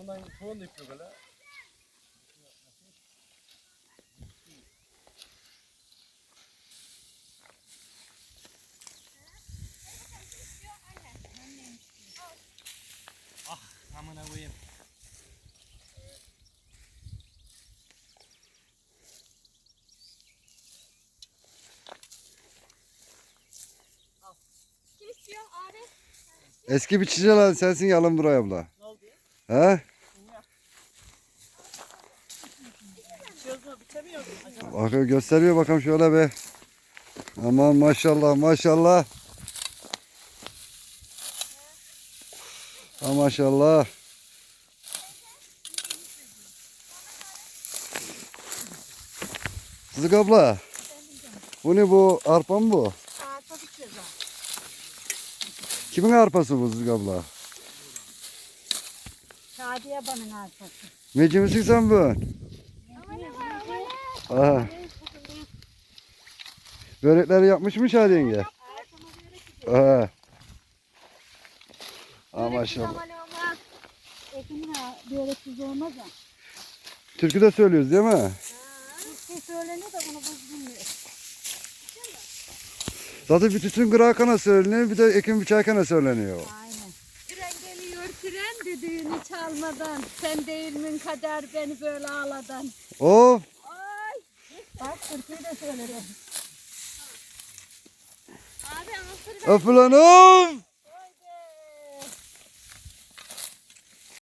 Ondan tohum da yapıyor böyle. Ah amına koyayım. Eski biçici lan sensin yalın buraya abla. He? Bakıyor gösteriyor bakalım şöyle be. Aman maşallah maşallah. Ha maşallah. Kızık abla. Bu ne bu? Arpa mı bu? Kimin arpası bu Kızık abla? Şadiye banın arpası. Neci misin sen bu? Aha. Börekleri yapmış mı Şadi yenge? Aha. Ha maşallah. Aman olmaz. Ekimin ha böreksiz olmaz ya. Türkü de söylüyoruz değil mi? Şey söyleniyor da onu biz bilmiyoruz. Zaten bir tütün kırakana söyleniyor bir de ekim biçerkana söyleniyor. Aynen. Düdüğünü çalmadan. Sen değil min kader beni böyle ağladan. O Ay. Bak türküyü de söylerim. Abi anahtarı öpülenim.